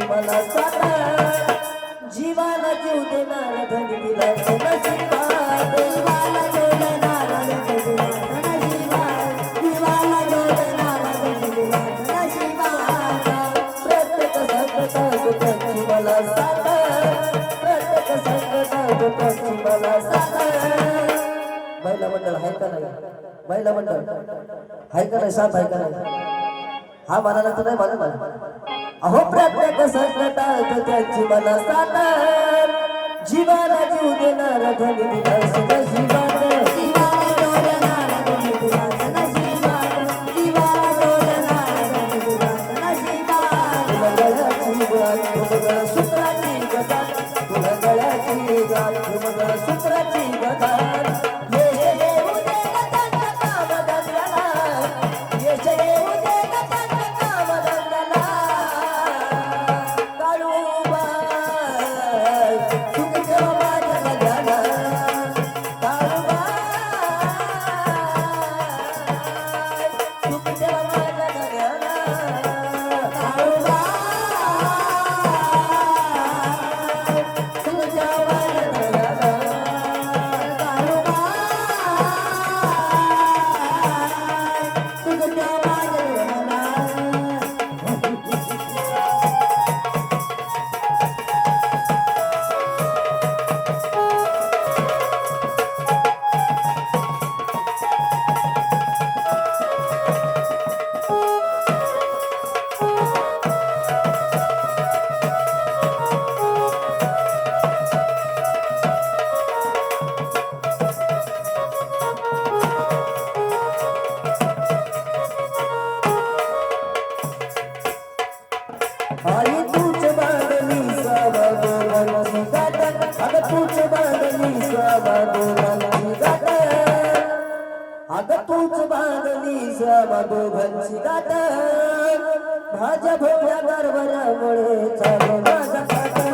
मला साधा जीवाला जीव देणारा धनी दिला महिला मंडळ आहे का नाही? महिला मंडळ आहे का नाही? साथ आहे का नाही? हा म्हणाला तर नाही मला अहो प्रत्येक संकटात त्यांची मला साथ जीवाला जीव देणार धनी दिला सदा जीवात अगं तूच बांधली सावधोरणाची गाठ माझ्या भोळ्या गरबऱ्यामुळे चाले माझा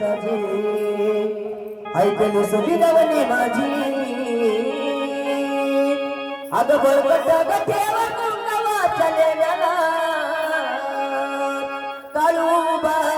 झाली सराजी ऐकली सदिलवली माझी. अगं बळकटाला चले गेला वाचलेल्याला. काळूबा